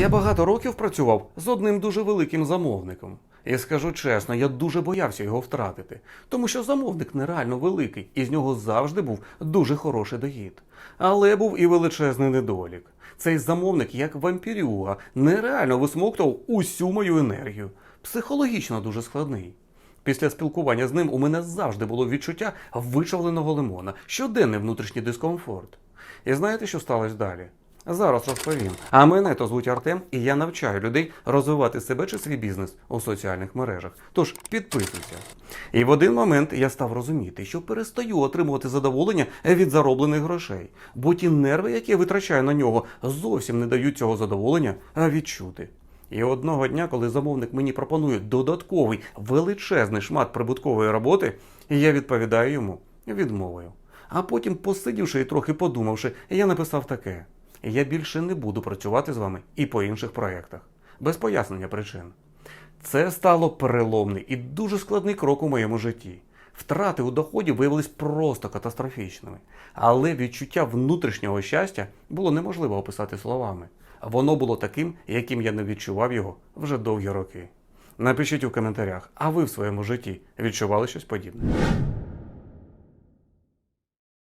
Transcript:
Я багато років працював з одним дуже великим замовником. І скажу чесно, я дуже боявся його втратити, тому що замовник нереально великий, і з нього завжди був дуже хороший дохід. Але був і величезний недолік. Цей замовник, як вампірюга, нереально висмоктував усю мою енергію. Психологічно дуже складний. Після спілкування з ним у мене завжди було відчуття вичавленого лимона, щоденний внутрішній дискомфорт. І знаєте, що сталося далі? Зараз розповім. А мене то звуть Артем, і я навчаю людей розвивати себе чи свій бізнес у соціальних мережах. Тож підписуйся. І в один момент я став розуміти, що перестаю отримувати задоволення від зароблених грошей, бо ті нерви, які я витрачаю на нього, зовсім не дають цього задоволення відчути. І одного дня, коли замовник мені пропонує додатковий величезний шмат прибуткової роботи, я відповідаю йому відмовою. А потім, посидівши і трохи подумавши, я написав таке: я більше не буду працювати з вами і по інших проєктах, без пояснення причин. Це стало переломний і дуже складний крок у моєму житті. Втрати у доході виявились просто катастрофічними, але відчуття внутрішнього щастя було неможливо описати словами. Воно було таким, яким я не відчував його вже довгі роки. Напишіть у коментарях, а ви в своєму житті відчували щось подібне?